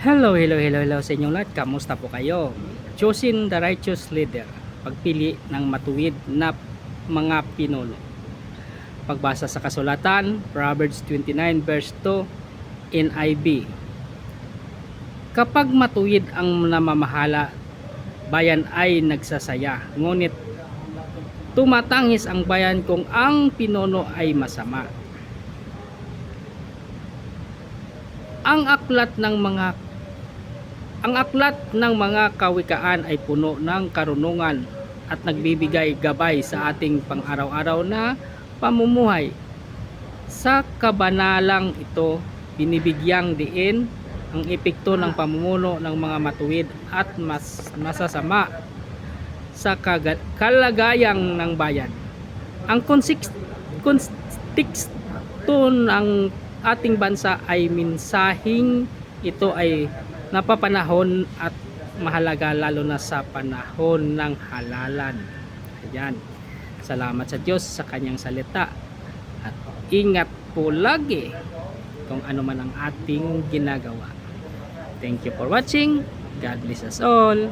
Hello, hello, hello, hello sa inyong lahat. Kamusta po kayo? Choosing the righteous leader. Pagpili ng matuwid na mga pinuno. Pagbasa sa kasulatan, Proverbs 29 verse 2 NIV. Kapag matuwid ang namamahala, bayan ay nagsasaya. Ngunit tumatangis ang bayan kung ang pinuno ay masama. Ang aklat ng mga ang aklat ng mga kawikaan ay puno ng karunungan at nagbibigay gabay sa ating pang-araw-araw na pamumuhay. Sa kabanalang ito, binibigyang diin ang epekto ng pamumuno ng mga matuwid at mas masasama sa kalagayang ng bayan. Ang konteksto ng ating bansa ay minsahing ito ay napapanahon at mahalaga lalo na sa panahon ng halalan. Ayan. Salamat sa Diyos sa kanyang salita. At ingat po lagi kung ano man ang ating ginagawa. Thank you for watching. God bless us all.